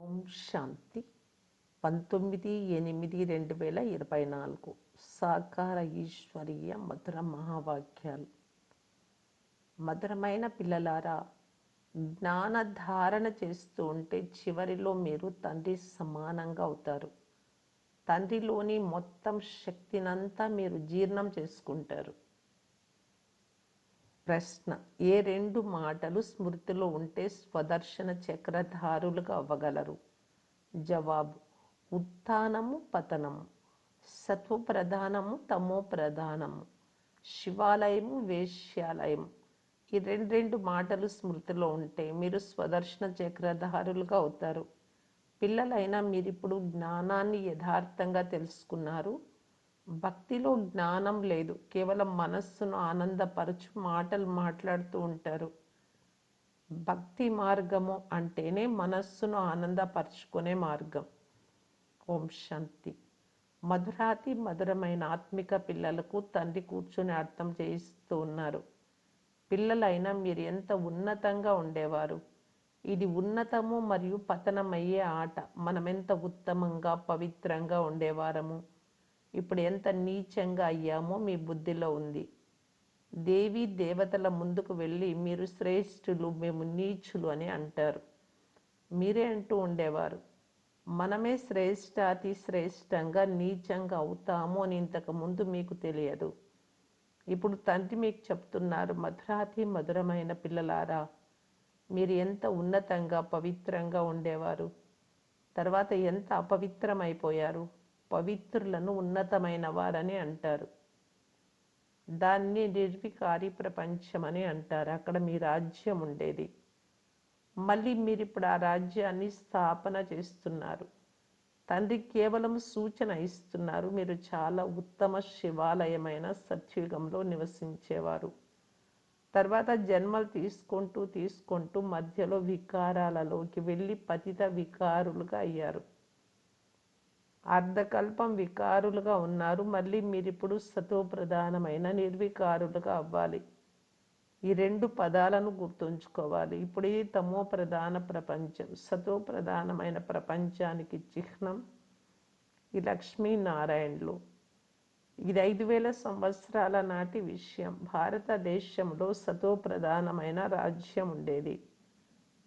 ఓం శాంతి. పంతొమ్మిది ఎనిమిది రెండు వేల ఇరవై నాలుగు. సాకార ఈశ్వరీయ మధుర మహావాక్యాలు. మధురమైన పిల్లలారా జ్ఞాన ధారణ చేస్తూ ఉంటే చివరిలో మీరు తండ్రి సమానంగా అవుతారు. తండ్రిలోని మొత్తం శక్తినంతా మీరు జీర్ణం చేసుకుంటారు. ప్రశ్న. ఏ రెండు మాటలు స్మృతిలో ఉంటే స్వదర్శన చక్రధారులుగా అవ్వగలరు? జవాబు ఉత్థానము పతనము. సత్వ ప్రధానము తమో ప్రధానము శివాలయము వేశ్యాలయం. ఈ రెండు రెండు మాటలు స్మృతిలో ఉంటే మీరు స్వదర్శన చక్రధారులుగా అవుతారు. పిల్లలైనా మీరు ఇప్పుడు జ్ఞానాన్ని యథార్థంగా తెలుసుకున్నారు. భక్తిలో జ్ఞానం లేదు. కేవలం మనస్సును ఆనందపరచు మాటలు మాట్లాడుతూ ఉంటారు. భక్తి మార్గము అంటేనే మనస్సును ఆనందపరుచుకునే మార్గం. ఓం శాంతి. మధురాతి మధురమైన ఆత్మిక పిల్లలకు తండ్రి కూర్చొని అర్థం చేయిస్తూ ఉన్నారు. పిల్లలైనా మీరు ఎంత ఉన్నతంగా ఉండేవారు? ఇది ఉన్నతము మరియు పతనమయ్యే ఆట. మనమెంత ఉత్తమంగా పవిత్రంగా ఉండేవారము? ఇప్పుడు ఎంత నీచంగా అయ్యామో మీ బుద్ధిలో ఉంది. దేవి దేవతల ముందుకు వెళ్ళి మీరు శ్రేష్ఠులు మేము నీచులు అని అంటారు. మీరే అంటూ ఉండేవారు. మనమే శ్రేష్టాతి శ్రేష్టంగా నీచంగా అవుతాము అని ఇంతకు ముందు మీకు తెలియదు. ఇప్పుడు తండ్రి మీకు చెప్తున్నారు మధురాతి మధురమైన పిల్లలారా మీరు ఎంత ఉన్నతంగా పవిత్రంగా ఉండేవారు. తర్వాత ఎంత అపవిత్రమైపోయారు. పవిత్రులను ఉన్నతమైన వారని అంటారు. దాన్ని నిర్వికారి ప్రపంచం అని అంటారు. అక్కడ మీ రాజ్యం ఉండేది. మళ్ళీ మీరు ఇప్పుడు ఆ రాజ్యాన్ని స్థాపన చేస్తున్నారు. తండ్రి కేవలం సూచన ఇస్తున్నారు. మీరు చాలా ఉత్తమ శివాలయమైన సత్యుగంలో నివసించేవారు. తర్వాత జన్మలు తీసుకుంటూ తీసుకుంటూ మధ్యలో వికారాలలోకి వెళ్ళి పతిత వికారులుగా అయ్యారు. అర్ధకల్పం వికారులుగా ఉన్నారు. మళ్ళీ మీరు ఇప్పుడు సతో ప్రధానమైన నిర్వికారులుగా అవ్వాలి. ఈ రెండు పదాలను గుర్తుంచుకోవాలి. ఇప్పుడు ఇది తమో ప్రధాన ప్రపంచం సతో ప్రధానమైన ప్రపంచానికి చిహ్నం ఈ లక్ష్మీనారాయణులు. ఇది ఐదు వేల సంవత్సరాల నాటి విషయం. భారతదేశంలో సతో ప్రధానమైన రాజ్యం ఉండేది.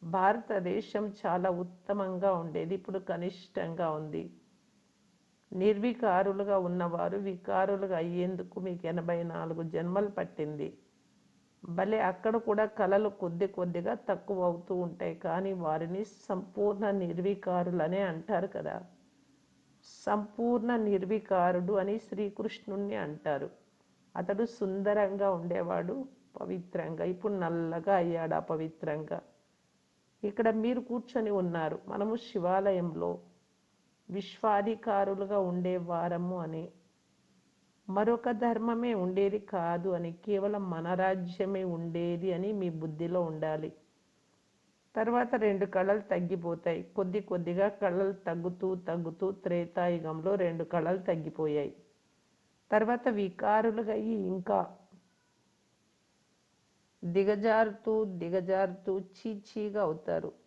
భారతదేశం చాలా ఉత్తమంగా ఉండేది. ఇప్పుడు కనిష్టంగా ఉంది. నిర్వికారులుగా ఉన్నవారు వికారులుగా అయ్యేందుకు మీకు ఎనభై నాలుగు జన్మలు పట్టింది. భలే అక్కడ కూడా కళలు కొద్ది కొద్దిగా తక్కువ అవుతూ ఉంటాయి. కానీ వారిని సంపూర్ణ నిర్వికారులనే అంటారు కదా. సంపూర్ణ నిర్వికారుడు అని శ్రీకృష్ణుణ్ణి అంటారు. అతడు సుందరంగా ఉండేవాడు పవిత్రంగా. ఇప్పుడు నల్లగా అయ్యాడు అపవిత్రంగా ఇక్కడ మీరు కూర్చొని ఉన్నారు. మనము శివాలయంలో విశ్వాధికారులుగా ఉండేవారము అని. మరొక ధర్మమే ఉండేది కాదు అని కేవలం మన రాజ్యమే ఉండేది అని మీ బుద్ధిలో ఉండాలి. తర్వాత రెండు కళలు తగ్గిపోతాయి. కొద్ది కొద్దిగా కళలు తగ్గుతూ తగ్గుతూ త్రేతాయుగంలో రెండు కళలు తగ్గిపోయాయి. తర్వాత వికారులుగా ఇంకా దిగజారుతూ దిగజారుతూ చీచీగా అవుతారు.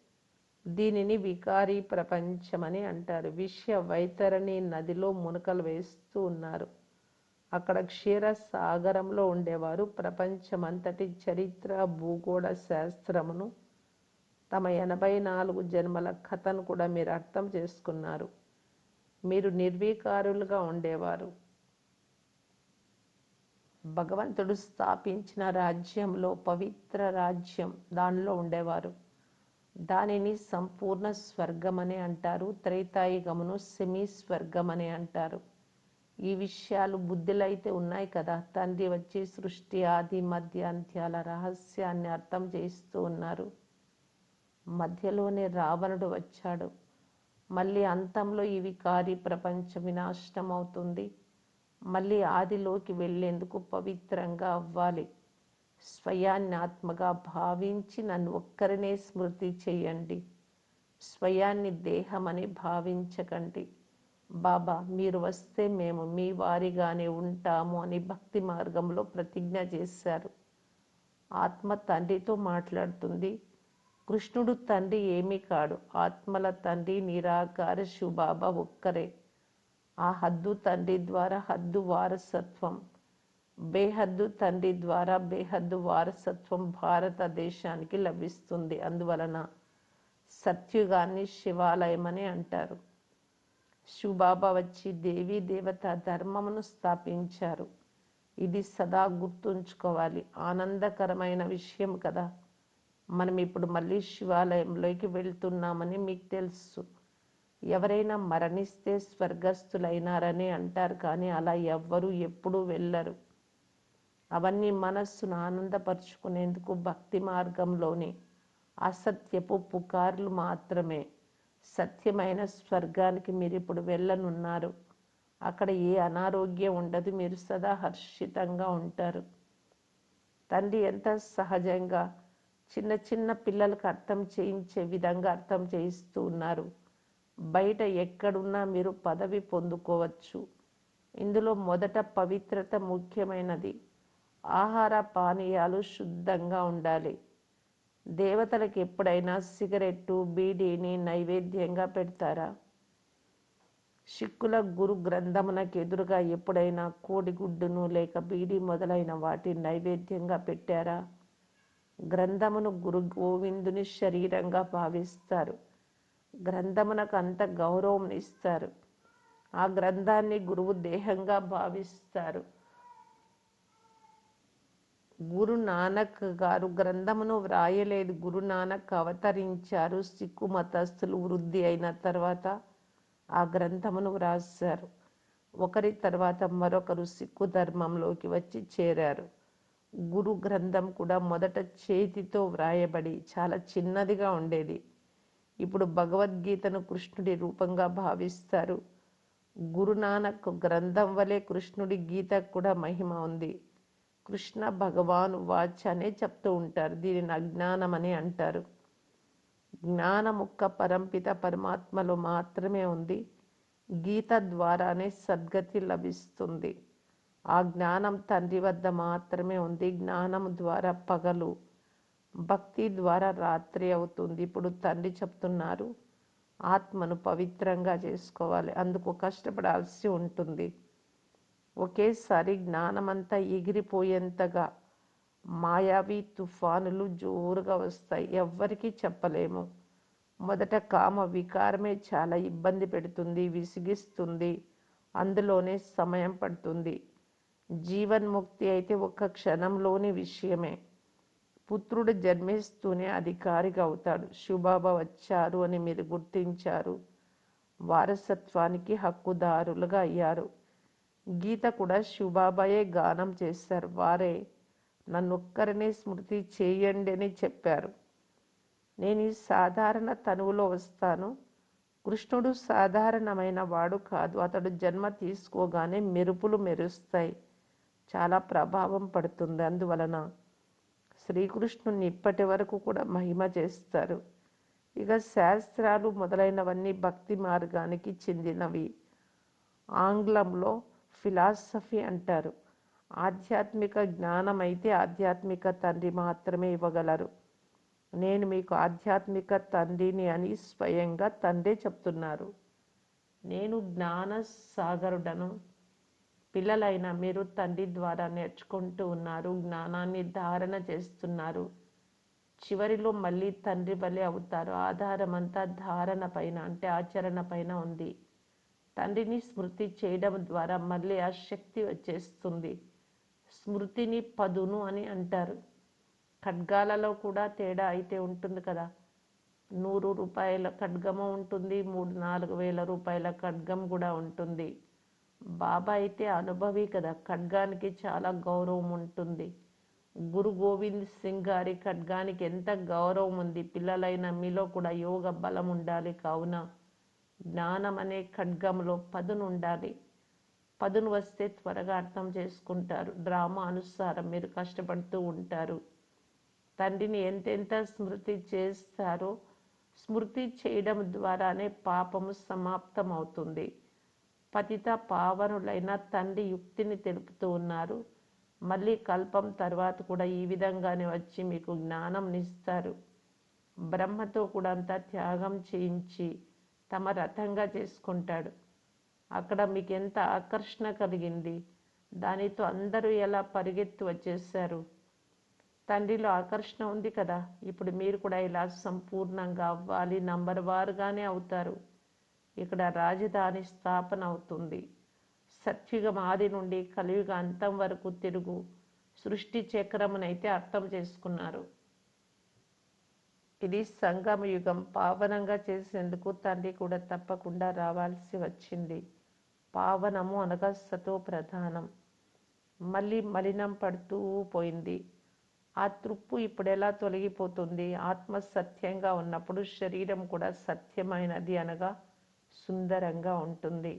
దీనిని వికారీ ప్రపంచమని అంటారు. విషయ వైతరణి నదిలో మునకలు వేస్తూ ఉన్నారు. అక్కడ క్షీర సాగరంలో ఉండేవారు. ప్రపంచమంతటి చరిత్ర భూగోళ శాస్త్రమును తమ ఎనభై నాలుగు జన్మల కథను కూడా మీరు అర్థం చేసుకున్నారు. మీరు నిర్వీకారులుగా ఉండేవారు. భగవంతుడు స్థాపించిన రాజ్యంలో పవిత్ర రాజ్యం దానిలో ఉండేవారు. దానిని సంపూర్ణ స్వర్గమని అంటారు. త్రైతాయుగమును సెమీ స్వర్గమని అంటారు. ఈ విషయాలు బుద్ధిలో అయితే ఉన్నాయి కదా. తండ్రి వచ్చి సృష్టి ఆది మధ్య అంత్యాల రహస్యాన్ని అర్థం చేస్తూ ఉన్నారు. మధ్యలోనే రావణుడు వచ్చాడు. మళ్ళీ అంతంలో ఈ వికారి ప్రపంచం వినాశనం అవుతుంది మళ్ళీ ఆదిలోకి వెళ్ళేందుకు పవిత్రంగా అవ్వాలి. స్వయాన్ని ఆత్మగా భావించి నన్ను ఒక్కరినే స్మృతి చేయండి. స్వయాన్ని దేహమని భావించకండి. బాబా మీరు వస్తే మేము మీ వారిగానే ఉంటాము అని భక్తి మార్గంలో ప్రతిజ్ఞ చేశారు. ఆత్మ తండ్రితో మాట్లాడుతుంది. కృష్ణుడు తండ్రి ఏమీ కాడు. ఆత్మల తండ్రి నిరాకార శివబాబా ఒక్కరే. ఆ హద్దు తండ్రి ద్వారా హద్దు వారసత్వం. బేహద్దు తండ్రి ద్వారా బేహద్దు వారసత్వం భారతదేశానికి లభిస్తుంది. అందువలన సత్యుగాన్ని శివాలయమని అంటారు. శివబాబా వచ్చి దేవీ దేవత ధర్మమును స్థాపించారు. ఇది సదా గుర్తుంచుకోవాలి. ఆనందకరమైన విషయం కదా. మనం ఇప్పుడు మళ్ళీ శివాలయంలోకి వెళ్తున్నామని మీకు తెలుసు. ఎవరైనా మరణిస్తే స్వర్గస్థులైనారని అంటారు కానీ అలా ఎవ్వరూ ఎప్పుడూ వెళ్ళరు. అవన్నీ మనస్సును ఆనందపరుచుకునేందుకు భక్తి మార్గంలోని అసత్యపు పుకార్లు మాత్రమే. సత్యమైన స్వర్గానికి మీరు ఇప్పుడు వెళ్ళనున్నారు. అక్కడ ఏ అనారోగ్యం ఉండదు మీరు సదా హర్షితంగా ఉంటారు. తండ్రి ఎంత సహజంగా చిన్న చిన్న పిల్లలకు అర్థం చేయించే విధంగా అర్థం చేయిస్తూ ఉన్నారు. బయట ఎక్కడున్నా మీరు పదవి పొందుకోవచ్చు. ఇందులో మొదట పవిత్రత ముఖ్యమైనది. ఆహార పానీయాలు శుద్ధంగా ఉండాలి. దేవతలకు ఎప్పుడైనా సిగరెట్టు బీడీని నైవేద్యంగా పెడతారా? సిక్కుల గురు గ్రంథమునకు ఎదురుగా ఎప్పుడైనా కోడిగుడ్డును లేక బీడీ మొదలైన వాటి నైవేద్యంగా పెట్టారా? గ్రంథమును గురు గోవిందుని శరీరంగా భావిస్తారు. గ్రంథమునకు అంత గౌరవం ఇస్తారు. ఆ గ్రంథాన్ని గురువు దేహంగా భావిస్తారు. గురు నానక్ గారు గ్రంథమును వ్రాయలేదు. గురు నానక్ అవతరించారు. సిక్కు మతస్థులు వృద్ధి అయిన తర్వాత ఆ గ్రంథమును వ్రాశారు. ఒకరి తర్వాత మరొకరు సిక్కు ధర్మంలోకి వచ్చి చేరారు. గురు గ్రంథం కూడా మొదట చేతితో వ్రాయబడి చాలా చిన్నదిగా ఉండేది. ఇప్పుడు భగవద్గీతను కృష్ణుడి రూపంగా భావిస్తారు. గురునానక్ గ్రంథం వలె కృష్ణుడి గీత కూడా మహిమ ఉంది. కృష్ణ భగవాను వాచ్ అనే చెప్తూ ఉంటారు. దీనిని అజ్ఞానం అని అంటారు. జ్ఞానముక్క పరంపిత పరమాత్మలో మాత్రమే ఉంది. గీత ద్వారానే సద్గతి లభిస్తుంది. ఆ జ్ఞానం తండ్రి వద్ద మాత్రమే ఉంది. జ్ఞానం ద్వారా పగలు భక్తి ద్వారా రాత్రి అవుతుంది. ఇప్పుడు తండ్రి చెప్తున్నారు ఆత్మను పవిత్రంగా చేసుకోవాలి. అందుకు కష్టపడాల్సి ఉంటుంది. ఒకేసారి జ్ఞానమంతా ఎగిరిపోయేంతగా మాయావి తుఫానులు జోరుగా వస్తాయి. ఎవ్వరికీ చెప్పలేము. మొదట కామ వికారమే చాలా ఇబ్బంది పెడుతుంది విసిగిస్తుంది. అందులోనే సమయం పడుతుంది. జీవన్ముక్తి అయితే ఒక్క క్షణంలోని విషయమే. పుత్రుడు జన్మిస్తూనే అధికారిగా అవుతాడు. శివబాబా వచ్చారు అని మీరు గుర్తించారు. వారసత్వానికి హక్కుదారులుగా అయ్యారు. గీత కూడా శివబాబాయే గానం చేశారు. వారే నన్నొక్కరినే స్మృతి చేయండి అని చెప్పారు. నేను ఈ సాధారణ తనువులో వస్తాను. కృష్ణుడు సాధారణమైన వాడు కాదు. అతడు జన్మ తీసుకోగానే మెరుపులు మెరుస్తాయి. చాలా ప్రభావం పడుతుంది. అందువలన శ్రీకృష్ణుని ఇప్పటి వరకు కూడా మహిమ చేస్తారు. ఇక శాస్త్రాలు మొదలైనవన్నీ భక్తి మార్గానికి చెందినవి. ఆంగ్లంలో ఫిలాసఫీ అంటారు. ఆధ్యాత్మిక జ్ఞానం అయితే ఆధ్యాత్మిక తండ్రి మాత్రమే ఇవ్వగలరు. నేను మీకు ఆధ్యాత్మిక తండ్రిని అని స్వయంగా తండ్రే చెప్తున్నారు. నేను జ్ఞాన సాగరుడను పిల్లలైన మీరు తండ్రి ద్వారా నేర్చుకుంటూ ఉన్నారు జ్ఞానాన్ని ధారణ చేస్తున్నారు. చివరిలో మళ్ళీ తండ్రి వలె అవుతారు. ఆధారం అంతా ధారణ పైన అంటే ఆచరణ పైన ఉంది. తండ్రిని స్మృతి చేయడం ద్వారా మళ్ళీ ఆ శక్తి వచ్చేస్తుంది. స్మృతిని పదును అని అంటారు. ఖడ్గాలలో కూడా తేడా అయితే ఉంటుంది కదా. నూరు రూపాయల ఖడ్గము ఉంటుంది మూడు నాలుగు వేల రూపాయల ఖడ్గం కూడా ఉంటుంది. బాబా అయితే అనుభవి కదా ఖడ్గానికి చాలా గౌరవం ఉంటుంది. గురు గోవింద్ సింగ్ గారి ఖడ్గానికి ఎంత గౌరవం ఉంది. పిల్లలైన మీలో కూడా యోగ బలం ఉండాలి కావున. జ్ఞానం అనే ఖడ్గంలో పదును ఉండాలి పదును వస్తే త్వరగా అర్థం చేసుకుంటారు. డ్రామా అనుసారం మీరు కష్టపడుతూ ఉంటారు. తండ్రిని ఎంతెంత స్మృతి చేస్తారో స్మృతి చేయడం ద్వారానే పాపము సమాప్తం అవుతుంది పతిత పావనులైన తండ్రి యుక్తిని తెలుపుతూ ఉన్నారు. మళ్ళీ కల్పం తర్వాత కూడా ఈ విధంగానే వచ్చి మీకు జ్ఞానం ఇస్తారు బ్రహ్మతో కూడా అంతా త్యాగం చేయించి తమ రథంగా చేసుకుంటాడు. అక్కడ మీకు ఎంత ఆకర్షణ కలిగింది? దానితో అందరూ ఎలా పరిగెత్తి వచ్చేసారు తండ్రిలో ఆకర్షణ ఉంది కదా. ఇప్పుడు మీరు కూడా ఇలా సంపూర్ణంగా అవ్వాలి. నంబర్ వారుగానే అవుతారు. ఇక్కడ రాజధాని స్థాపన అవుతుంది. సత్యుగం ఆది నుండి కలియుగ అంతం వరకు తిరుగు. సృష్టి చక్రమునైతే అర్థం చేసుకున్నారు. ఇది సంగమ యుగం పావనంగా చేసేందుకు తండ్రి కూడా తప్పకుండా రావాల్సి వచ్చింది. పావనము అనగా సతో ప్రధానం మళ్ళీ మలినం పడుతూ పోయింది. ఆ తృప్పు ఇప్పుడెలా తొలగిపోతుంది? ఆత్మ సత్యంగా ఉన్నప్పుడు శరీరం కూడా సత్యమైనది అనగా సుందరంగా ఉంటుంది.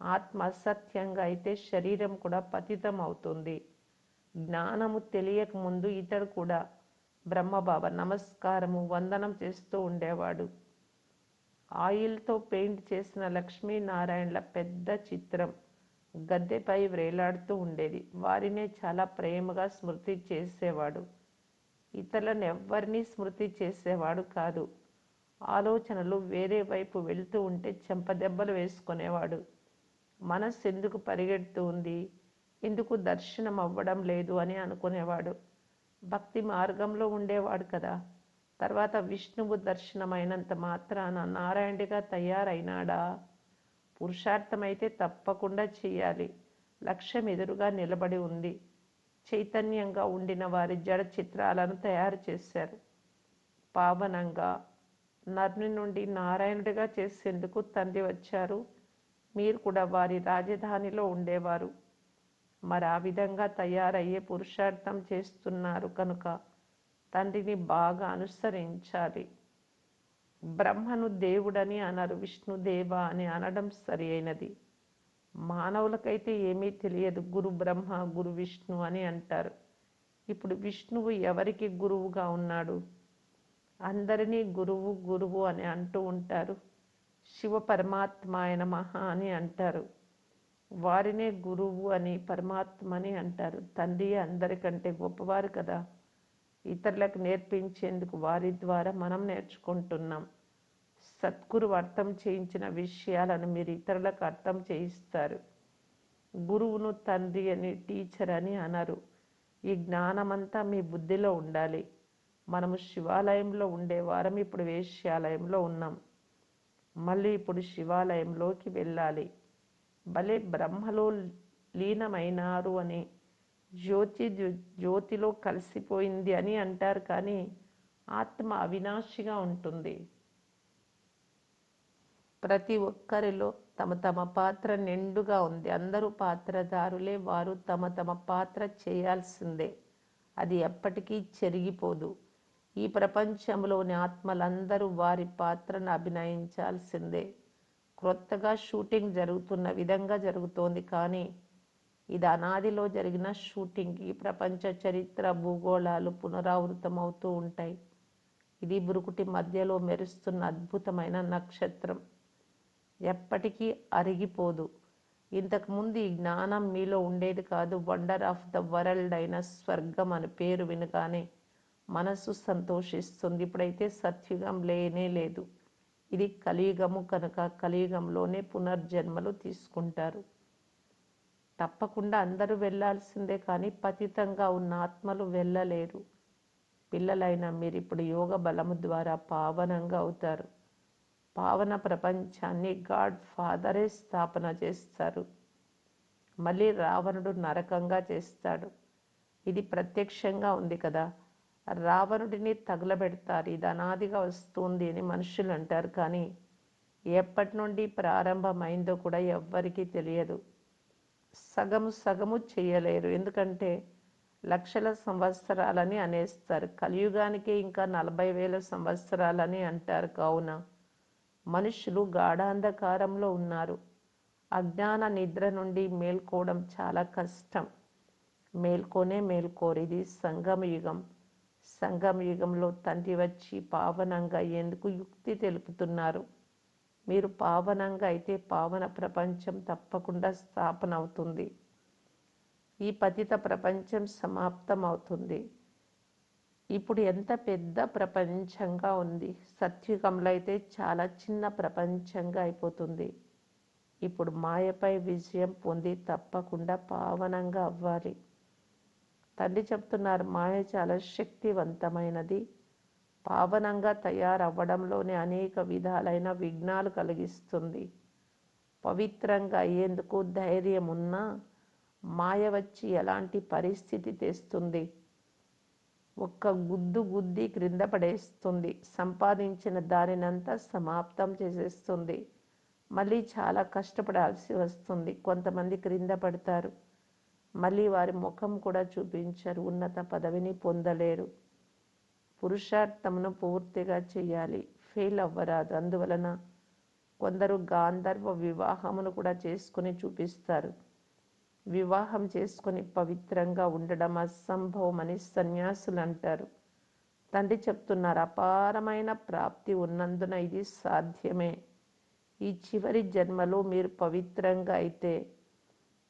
ఆత్మ అసత్యంగా అయితే శరీరం కూడా పతితం అవుతుంది జ్ఞానము తెలియక ముందు ఇతడు కూడా బ్రహ్మబాబా నమస్కారము వందనం చేస్తూ ఉండేవాడు. ఆయిల్తో పెయింట్ చేసిన లక్ష్మీనారాయణల పెద్ద చిత్రం గద్దెపై వ్రేలాడుతూ ఉండేది. వారినే చాలా ప్రేమగా స్మృతి చేసేవాడు. ఇతరులను ఎవ్వరినీ స్మృతి చేసేవాడు కాదు. ఆలోచనలు వేరే వైపు వెళ్తూ ఉంటే చెంపదెబ్బలు వేసుకునేవాడు. మనస్సు ఎందుకు పరిగెడుతూ ఉంది? ఎందుకు దర్శనం అవ్వడం లేదు అని అనుకునేవాడు. భక్తి మార్గంలో ఉండేవాడు కదా. తర్వాత విష్ణువు దర్శనమైనంత మాత్రాన నారాయణుడిగా తయారైనాడా? పురుషార్థమైతే తప్పకుండా చేయాలి. లక్ష్యం ఎదురుగా నిలబడి ఉంది. చైతన్యంగా ఉండిన వారి జడ చిత్రాలను తయారు చేశారు. పావనంగా నర్ని నుండి నారాయణుడిగా చేసేందుకు తండ్రి వచ్చారు. మీరు కూడా వారి రాజధానిలో ఉండేవారు. మరి ఆ విధంగా తయారయ్యే పురుషార్థం చేస్తున్నారు కనుక తండ్రిని బాగా అనుసరించాలి. బ్రహ్మను దేవుడని అనరు విష్ణుదేవ అని అనడం సరి అయినది మానవులకైతే ఏమీ తెలియదు గురు బ్రహ్మ గురు విష్ణు అని అంటారు. ఇప్పుడు విష్ణువు ఎవరికి గురువుగా ఉన్నాడు? అందరినీ గురువు గురువు అని అంటూ ఉంటారు. శివ పరమాత్మ ఆయన మహా అని అంటారు. వారినే గురువు అని పరమాత్మ అని అంటారు. తండ్రి అందరికంటే గొప్పవారు కదా. ఇతరులకు నేర్పించేందుకు వారి ద్వారా మనం నేర్చుకుంటున్నాం. సద్గురు అర్థం చేయించిన విషయాలను మీరు ఇతరులకు అర్థం చేయిస్తారు. గురువును తండ్రి అని టీచర్ అని అనరు. ఈ జ్ఞానమంతా మీ బుద్ధిలో ఉండాలి. మనము శివాలయంలో ఉండేవారం ఇప్పుడు వేశ్యాలయంలో ఉన్నాం. మళ్ళీ ఇప్పుడు శివాలయంలోకి వెళ్ళాలి. భలే బ్రహ్మలో లీనమైనారు అని జ్యోతి జ్యోతిలో కలిసిపోయింది అని అంటారు కానీ ఆత్మ అవినాశిగా ఉంటుంది. ప్రతి ఒక్కరిలో తమ తమ పాత్ర నిండుగా ఉంది. అందరూ పాత్రదారులే వారు తమ తమ పాత్ర చేయాల్సిందే. అది ఎప్పటికీ చెరిగిపోదు. ఈ ప్రపంచంలోని ఆత్మలందరూ వారి పాత్రను అభినయించాల్సిందే. క్రొత్తగా షూటింగ్ జరుగుతున్న విధంగా జరుగుతోంది. కానీ ఇది అనాదిలో జరిగిన షూటింగ్కి ప్రపంచ చరిత్ర భూగోళాలు పునరావృతమవుతూ ఉంటాయి. ఇది బురుకుటి మధ్యలో మెరుస్తున్న అద్భుతమైన నక్షత్రం. ఎప్పటికీ అరిగిపోదు. ఇంతకుముందు ఈ జ్ఞానం మీలో ఉండేది కాదు. వండర్ ఆఫ్ ద వరల్డ్ అయిన స్వర్గం అని పేరు వినగానే మనసు సంతోషిస్తుంది. ఇప్పుడైతే సత్యుగం లేనే లేదు. ఇది కలియుగము కనుక కలియుగంలోనే పునర్జన్మలు తీసుకుంటారు. తప్పకుండా అందరూ వెళ్ళాల్సిందే కానీ పతితంగా ఉన్న ఆత్మలు వెళ్ళలేరు. పిల్లలైన మీరు ఇప్పుడు యోగ బలము ద్వారా పావనంగా అవుతారు. పావన ప్రపంచాన్ని గాడ్ ఫాదరే స్థాపన చేస్తారు. మళ్ళీ రావణుడు నరకంగా చేస్తాడు. ఇది ప్రత్యక్షంగా ఉంది కదా. రావణుడిని తగులబెడతారు. ఇది అనాదిగా వస్తుంది అని మనుషులు అంటారు. కానీ ఎప్పటి నుండి ప్రారంభమైందో కూడా ఎవ్వరికీ తెలియదు. సగము సగము చేయలేరు. ఎందుకంటే లక్షల సంవత్సరాలని అనేస్తారు. కలియుగానికి ఇంకా నలభై వేల సంవత్సరాలని అంటారు. కావున మనుషులు గాఢాంధకారంలో ఉన్నారు. అజ్ఞాన నిద్ర నుండి మేల్కోవడం చాలా కష్టం. మేల్కొనే మేల్కోరు. ఇది సంగమ యుగం సంగమ యుగంలో తండ్రి వచ్చి పావనంగా ఎందుకు యుక్తి తెలుపుతున్నారు. మీరు పావనంగా అయితే పావన ప్రపంచం తప్పకుండా స్థాపన అవుతుంది ఈ పతిత ప్రపంచం సమాప్తం అవుతుంది ఇప్పుడు ఎంత పెద్ద ప్రపంచంగా ఉంది. సత్యుగంలో అయితే చాలా చిన్న ప్రపంచంగా అయిపోతుంది. ఇప్పుడు మాయపై విజయం పొంది తప్పకుండా పావనంగా అవ్వాలి. తండ్రి చెప్తున్నారు మాయ చాలా శక్తివంతమైనది. పావనంగా తయారవ్వడంలోనే అనేక విధాలైన విఘ్నాలు కలిగిస్తుంది. పవిత్రంగా అయ్యేందుకు ధైర్యం ఉన్నా మాయ వచ్చి ఎలాంటి పరిస్థితి తెస్తుంది? ఒక్క గుద్దు గుద్ది క్రింద పడేస్తుంది. సంపాదించిన దానినంతా సమాప్తం చేసేస్తుంది. మళ్ళీ చాలా కష్టపడాల్సి వస్తుంది. కొంతమంది క్రింద పడతారు. మళ్ళీ వారి ముఖం కూడా చూపించరు ఉన్నత పదవిని పొందలేరు. పురుషార్థమును పూర్తిగా చేయాలి ఫెయిల్ అవ్వరాదు. అందువలన కొందరు గాంధర్వ వివాహమును కూడా చేసుకుని చూపిస్తారు. వివాహం చేసుకుని పవిత్రంగా ఉండడం అసంభవం అని సన్యాసులు అంటారు తండ్రి చెప్తున్నారు అపారమైన ప్రాప్తి ఉన్నందున ఇది సాధ్యమే. ఈ చివరి జన్మలో మీరు పవిత్రంగా అయితే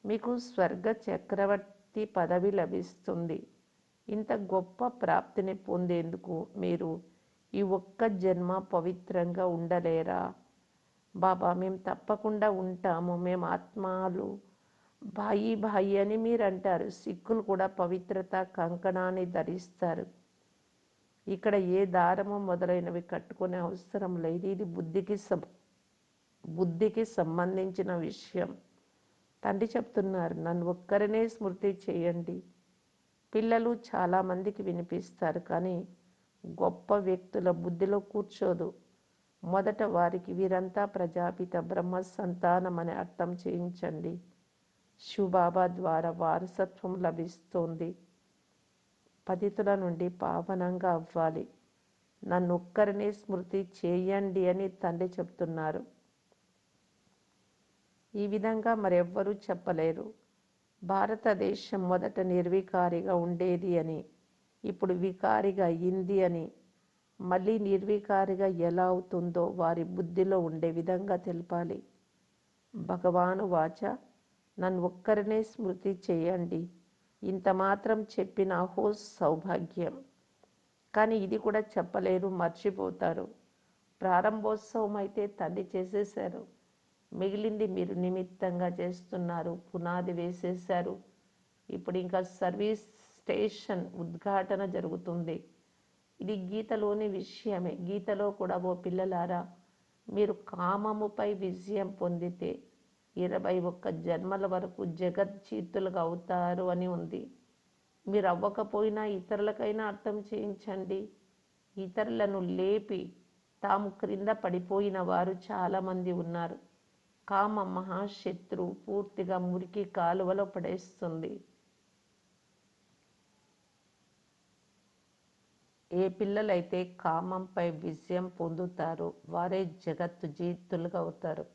మీకు స్వర్గ చక్రవర్తి పదవి లభిస్తుంది. ఇంత గొప్ప ప్రాప్తిని పొందేందుకు మీరు ఈ ఒక్క జన్మ పవిత్రంగా ఉండలేరా? బాబా మేము తప్పకుండా ఉంటాము. మేము ఆత్మాలు భాయి భాయి అని మీరు అంటారు సిక్కులు కూడా పవిత్రత కంకణాన్ని ధరిస్తారు. ఇక్కడ ఏ దారము మొదలైనవి కట్టుకునే అవసరం లేదు. ఇది బుద్ధికి సం బుద్ధికి సంబంధించిన విషయం. తండ్రి చెప్తున్నారు నన్ను ఒక్కరినే స్మృతి చేయండి. పిల్లలు చాలామందికి వినిపిస్తారు కానీ గొప్ప వ్యక్తుల బుద్ధిలో కూర్చోదు. మొదట వారికి వీరంతా ప్రజాపిత బ్రహ్మ సంతానం అని అర్థం చేయించండి. శివబాబా ద్వారా వారసత్వం లభిస్తోంది. పతితుల నుండి పావనంగా అవ్వాలి. నన్ను ఒక్కరినే స్మృతి చేయండి అని తండ్రి చెప్తున్నారు. ఈ విధంగా మరెవ్వరూ చెప్పలేరు. భారతదేశం మొదట నిర్వికారిగా ఉండేది అని ఇప్పుడు వికారిగా అయ్యింది అని మళ్ళీ నిర్వికారిగా ఎలా అవుతుందో వారి బుద్ధిలో ఉండే విధంగా తెలపాలి. భగవాను వాచ నన్ను ఒక్కరినే స్మృతి చేయండి. ఇంత మాత్రం చెప్పిన అహో సౌభాగ్యం. కానీ ఇది కూడా చెప్పలేరు మర్చిపోతారు. ప్రారంభోత్సవం అయితే తండ్రి చేసేశారు. మిగిలింది మీరు నిమిత్తంగా చేస్తున్నారు. పునాది వేసేశారు. ఇప్పుడు ఇంకా సర్వీస్ స్టేషన్ ఉద్ఘాటన జరుగుతుంది. ఇది గీతలోని విషయమే. గీతలో కూడా ఓ పిల్లలారా మీరు కామముపై విజయం పొందితే ఇరవై ఒక్క జన్మల వరకు జగజ్జీతులుగా అవుతారు అని ఉంది. మీరు అవ్వకపోయినా ఇతరులకైనా అర్థం చేయించండి. ఇతరులను లేపి తాము క్రింద పడిపోయిన వారు చాలామంది ఉన్నారు. కామ మహాశత్రువు పూర్తిగా మురికి కాలువలో పడేస్తుంది. ఏ పిల్లలైతే కామంపై విజయం పొందుతారో వారే జగత్తు జీతులుగా అవుతారు.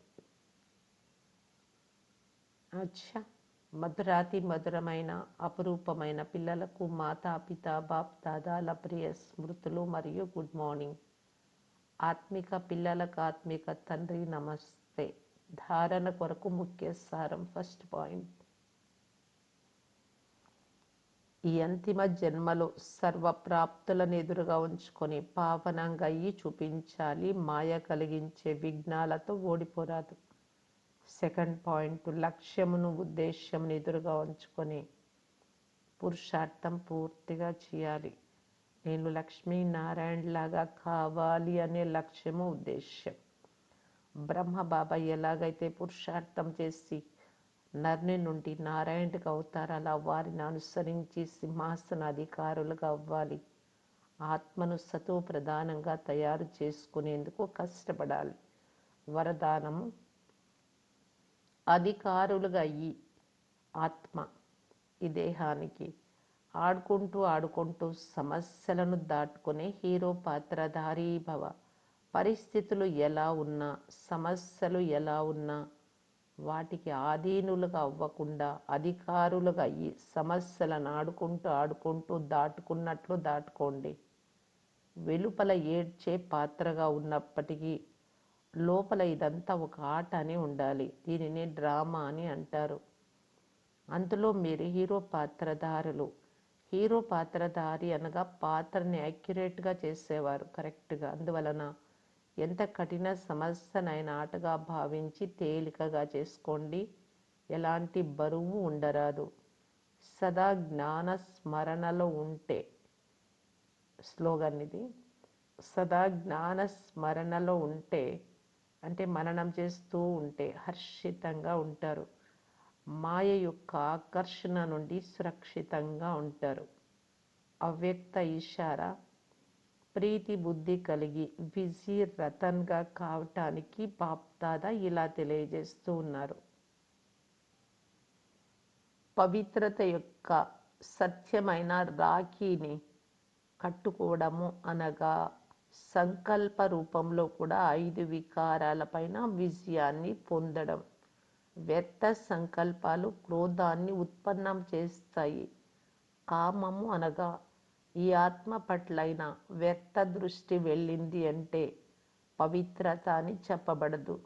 అచ్చా! మధురాతి మధురమైన అపురూపమైన పిల్లలకు మాతా పిత బాప్ దాదాల ప్రియ స్మృతులు మరియు గుడ్ మార్నింగ్. ఆత్మిక పిల్లలకు ఆత్మిక తండ్రి నమస్తే ధారణ కొరకు ముఖ్య సారం ఫస్ట్ పాయింట్ ఈ అంతిమ జన్మలో సర్వప్రాప్తులను ఎదురుగా ఉంచుకొని పావనంగా అయ్యి చూపించాలి. మాయ కలిగించే విఘ్నాలతో ఓడిపోరాదు. సెకండ్ పాయింట్ లక్ష్యమును ఉద్దేశ్యమును ఎదురుగా ఉంచుకొని పురుషార్థం పూర్తిగా చేయాలి. నేను లక్ష్మీనారాయణలాగా కావాలి అనే లక్ష్యము ఉద్దేశ్యం. బ్రహ్మ బాబా ఎలాగైతే పురుషార్థం చేసి నర్ని నుండి నారాయణుడిగా అవుతారు అలా వారిని అనుసరించి సింహాసన అధికారులుగా అవ్వాలి. ఆత్మను సతో ప్రధానంగా తయారు చేసుకునేందుకు కష్టపడాలి. వరదానం అధికారులుగా అయ్యి ఆత్మ ఈ దేహానికి ఆడుకుంటూ ఆడుకుంటూ సమస్యలను దాటుకునే హీరో పాత్రధారీ భవ పరిస్థితులు ఎలా ఉన్నా సమస్యలు ఎలా ఉన్నా వాటికి ఆధీనులుగా అవ్వకుండా అధికారులుగా అయ్యి సమస్యలను ఆడుకుంటూ ఆడుకుంటూ దాటుకున్నట్లు దాటుకోండి. వెలుపల ఏడ్చే పాత్రగా ఉన్నప్పటికీ లోపల ఇదంతా ఒక ఆట అని ఉండాలి. దీనిని డ్రామా అని అంటారు. అందులో మీరు హీరో పాత్రధారులు. హీరో పాత్రధారి అనగా పాత్రని యాక్యురేట్గా చేసేవారు కరెక్ట్గా. అందువలన ఎంత కఠిన సమస్యనైనా ఆటగా భావించి తేలికగా చేసుకోండి. ఎలాంటి బరువు ఉండరాదు. సదా జ్ఞాన స్మరణలో ఉంటే. స్లోగన్ ఇది. సదా జ్ఞాన స్మరణలో ఉంటే అంటే మననం చేస్తూ ఉంటే హర్షితంగా ఉంటారు. మాయ యొక్క ఆకర్షణ నుండి సురక్షితంగా ఉంటారు. అవ్యక్త ఇషారా ప్రీతి బుద్ధి కలిగి బిజీ రతన్గా కావటానికి బాప్దాదా ఇలా తెలియజేస్తూ ఉన్నారు. పవిత్రత యొక్క సత్యమైన రాఖీని కట్టుకోవడము అనగా సంకల్ప రూపంలో కూడా ఐదు వికారాలపైన విజయాన్ని పొందడం. వ్యర్థ సంకల్పాలు క్రోధాన్ని ఉత్పన్నం చేస్తాయి. కామము అనగా ఈ ఆత్మ పట్లైన వ్యర్థ దృష్టి వెళ్ళింది అంటే పవిత్రత అని చెప్పబడదు.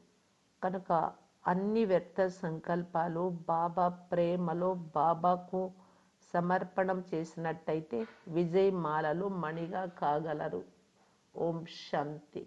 కనుక అన్ని వ్యర్థ సంకల్పాలు బాబా ప్రేమలో బాబాకు సమర్పణం చేసినట్టయితే విజయ్ మాలలు మణిగా కాగలరు. ఓం శాంతి.